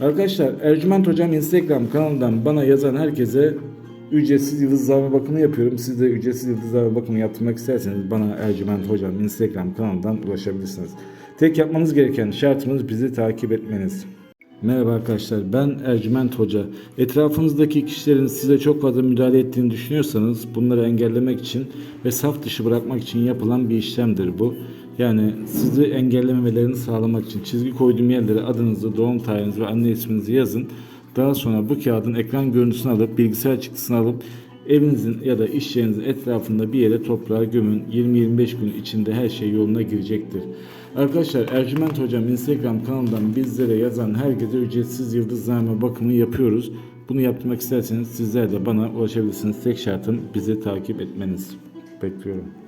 Arkadaşlar Ercüment Hocam Instagram kanalından bana yazan herkese ücretsiz yıldızlama bakımı yapıyorum. Siz de ücretsiz yıldızlama bakımı yaptırmak isterseniz bana Ercüment Hocam Instagram kanalından ulaşabilirsiniz. Tek yapmanız gereken şartımız bizi takip etmeniz. Merhaba arkadaşlar ben Ercüment Hoca. Etrafınızdaki kişilerin size çok fazla müdahale ettiğini düşünüyorsanız bunları engellemek için ve saf dışı bırakmak için yapılan bir işlemdir bu. Yani sizi engellememelerini sağlamak için çizgi koyduğum yerlere adınızı, doğum tarihinizi ve anne isminizi yazın. Daha sonra bu kağıdın ekran görüntüsünü alıp bilgisayar çıktısını alıp evinizin ya da iş yerinizin etrafında bir yere toprağa gömün. 20-25 gün içinde her şey yoluna girecektir. Arkadaşlar Ercüment Hocam Instagram kanalından bizlere yazan herkese ücretsiz yıldızlama bakımı yapıyoruz. Bunu yapmak isterseniz sizler de bana ulaşabilirsiniz. Tek şartım bizi takip etmeniz. Bekliyorum.